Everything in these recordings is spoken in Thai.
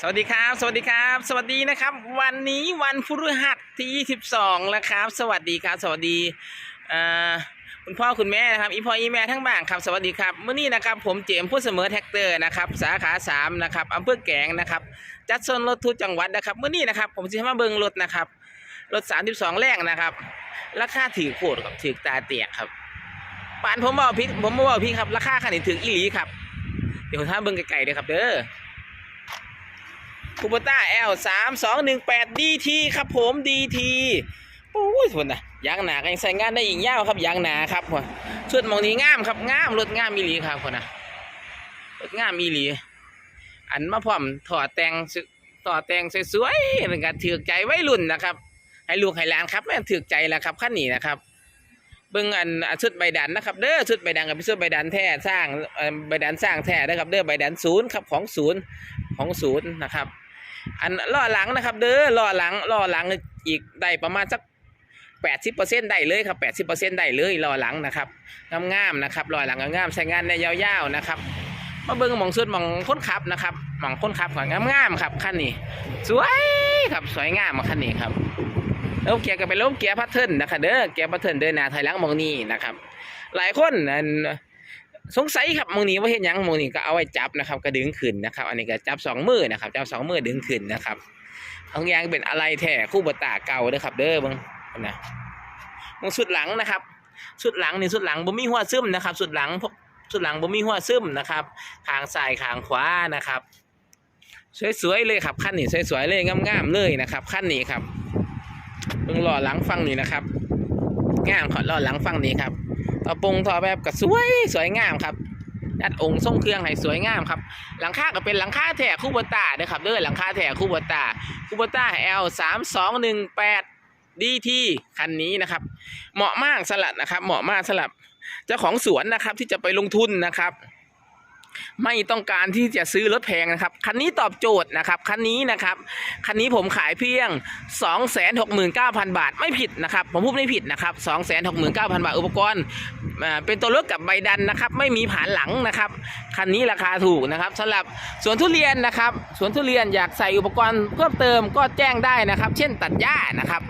สวัสดีครับ สวัสดีครับ สวัสดีนะครับ วันนี้วันพฤหัสที่22แล้วครับ สวัสดีครับ สวัสดีคุณพ่อคุณแม่นะครับอีพ่ออีแม่ทั้งบ้านครับสวัสดีครับเมื่อนี้นะครับผมเจมส์ผู้เสมอแท็กเตอร์นะครับสาขา3นะครับอำเภอแกลงนะครับจัดโซนรถทุกจังหวัดนะครับเมื่อนี้นะครับผมจะมาเบิ่งรถนะครับรถ 32 แรงนะครับราคาถือโคตรครับถือตาเตียครับปานผมบอกพี่ผมบอกพี่ครับราคาคันนี้ถืออีหลีครับเดี๋ยวผมท้าเบิ่งไกลๆเลยครับเด้อ คูปต้า L สามสองหนึ่งแปดดีทีครับผมดีทีโอ้ยทุนนะยางหนาก็ยังใส่งานได้อีกยาวครับยางหนาครับพ่อชุดมองนี้งามครับงามรถงามมีหลีครับพ่อนะรถงามมีหลี อันมาพร้อมถอดแต่งต่อแต่งสวยๆเป็นการถือใจไว้รุ่นนะครับ ให้ลูกให้หลานครับแม่ถือใจแล้วครับขั้นนี้นะครับเบิ่งอันอันชุดใบดันนะครับเด้อชุดใบดันกับชุดใบดันแท้สร้างใบดันสร้างแท้นะครับเด้อใบดันศูนย์ครับของศูนย์ของศูนย์นะครับ อันล้อหลังนะครับ เด้อล้อหลังล้อหลังอีกได้ประมาณสักแปดสิบเปอร์เซ็นต์ได้เลยครับแปดสิบเปอร์เซ็นต์ได้เลยล้อหลังนะครับงามๆนะครับล้อหลังงามๆใช้งานได้ยาวๆนะครับมาเบิ่งมองสุดมองค้นขับนะครับมองค้นขับก่อนงามๆครับคันนี้ สวยครับสวยงามคันนี้ครับล้วเกียร์ก็เป็นลมเกียร์พัทเทิร์นนะครับเด้อเกียร์พัทเทิร์นเดินหน้าถอยหลังมองนี้นะครับ หลายคนอัน สงสัยครับมองนี้ว่าเห็นยังมองนี้ก็เอาไว้จับนะครับ ก็ดึงขึ้นนะครับ อันนี้ก็จับสองมือนะครับ จับสองมือดึงขึ้นนะครับทั้งอยางเป็นอะไรแท้คู่บตาเก่าเด้อครับ เด้อเบิ่งนะมองสุดหลังนะครับ สุดหลังนี่สุดหลังบ่มีหัวซึมนะครับ สุดหลังพวกสุดหลังบ่มีหัวซึมนะครับขางซ้ายขางขวานะครับ สวยๆเลยครับขั้นนี้สวยๆเลยงามๆเลยนะครับขั้นนี้ครับเบิ่งล้อหลังฟังนี่นะครับงามขอหล้อหลังฟังนี้ครับ ต่อปงต่อแบบก็สวยสวยงามครับดัดองค์ทรงเครื่องให้สวยงามครับ หลังคาก็เป็นหลังคาแท้คูบตาเด้อครับเด้อหลังคาแท้คูบตาคูบตา L สามสองหนึ่งแปดดีทีคันนี้นะครับ เหมาะมากสลัดนะครับ เหมาะมากสลับเจ้าของสวนนะครับที่จะไปลงทุนนะครับ ไม่ต้องการที่จะซื้อรถแพงนะครับ คันนี้ตอบโจทย์นะครับ คันนี้นะครับ คันนี้ผมขายเพียง 269,000 บาท ไม่ผิดนะครับ ผมพูดไม่ผิดนะครับ 269,000 บาท อุปกรณ์ เป็นตัวรถกับใบดันนะครับ ไม่มีผานหลังนะครับ คันนี้ราคาถูกนะครับสำหรับสวนทุเรียนนะครับ สวนทุเรียนอยากใส่อุปกรณ์เพิ่มเติมก็แจ้งได้นะครับ เช่นตัดหญ้านะครับ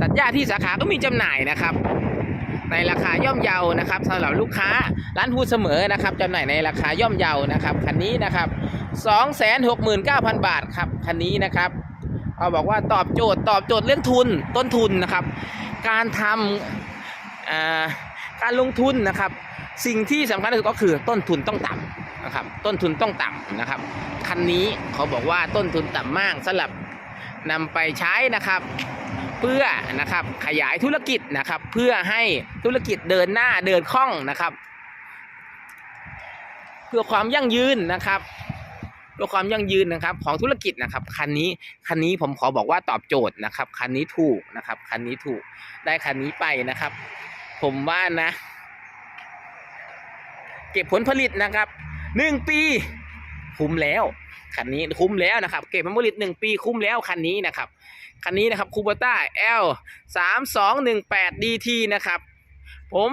ตัดหญ้าที่สาขาก็มีจำหน่ายนะครับ ในราคาย่อมเยานะครับสำหรับลูกค้าร้านพูเสมอนะครับจำหน่ายในราคาย่อมเยานะครับคันนี้นะครับ269,000 บาทครับคันนี้นะครับเขาบอกว่าตอบโจทย์ตอบโจทย์เรื่องทุนต้นทุนนะครับ การทำการลงทุนนะครับ สิ่งที่สำคัญที่สุดก็คือต้นทุนต้องต่ำนะครับ ต้นทุนต้องต่ำนะครับคันนี้เขาบอกว่าต้นทุนต่ำมากสำหรับนำไปใช้นะครับ เพื่อนะครับขยายธุรกิจนะครับ เพื่อให้ธุรกิจเดินหน้าเดินคล่องนะครับ เพื่อความยั่งยืนนะครับเพื่อความยั่งยืนนะครับของธุรกิจนะครับคันนี้คันนี้ผมขอบอกว่าตอบโจทย์นะครับคันนี้ถูกนะครับคันนี้ถูกได้คันนี้ไปนะครับ ผมว่านะ เก็บผลผลิตนะครับหนึ่งปี คุ้มแล้วคันนี้คุ้มแล้วนะครับ เก็บผลผลิตหนึ่งปีคุ้มแล้วคันนี้นะครับคันนี้นะครับคูเบต้า L สามสองหนึ่งแปด DT นะครับ ผม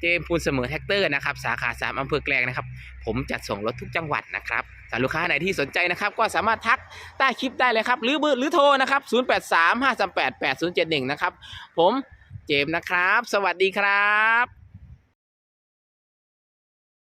เจมส์พูนเสมอแท็กเตอร์นะครับ สาขาสามอำเภอแกลงนะครับ ผมจัดส่งรถทุกจังหวัดนะครับสำหรับลูกค้าไหนที่สนใจนะครับ ก็สามารถทักใต้คลิปได้เลยครับ หรือเบอร์หรือโทรนะครับ 0 8 3 5 3 8 8 0 7 1 นะครับ ผมเจมส์นะครับ สวัสดีครับ